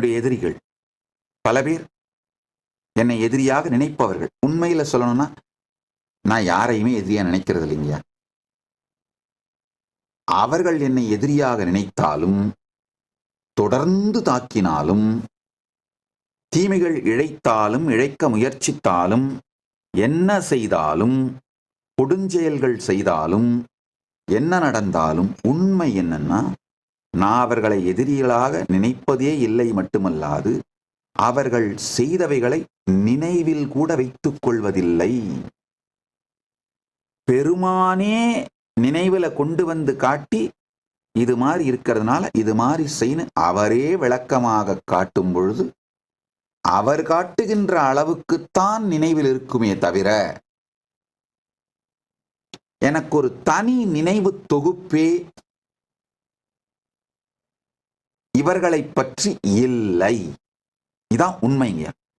என்னுடைய எதிரிகள். பல பேர் என்னை எதிரியாக நினைப்பவர்கள். உண்மையில சொல்லணும்னா நான் யாரையுமே எதிரியா நினைக்கிறது இல்லைங்க. அவர்கள் என்னை எதிரியாக நினைத்தாலும் தொடர்ந்து தாக்கினாலும் தீமைகள் இழைத்தாலும் இழைக்க முயற்சித்தாலும் என்ன செய்தாலும் கொடுஞ்செயல்கள் செய்தாலும் என்ன நடந்தாலும் உண்மை என்னன்னா நான் அவர்களை எதிரிகளாக நினைப்பதே இல்லை மட்டுமல்லாது அவர்கள் செய்தவைகளை நினைவில் கூட வைத்துக் கொள்வதில்லை. பெருமானே நினைவுல கொண்டு வந்து காட்டி இது மாதிரி இருக்கிறதுனால இது மாதிரி செய்யணும் அவரே விளக்கமாக காட்டும் பொழுது அவர் காட்டுகின்ற அளவுக்குத்தான் நினைவில் இருக்குமே தவிர எனக்கு ஒரு தனி நினைவு தொகுப்பே இவர்களை பற்றி இல்லை. இதான் உண்மைங்க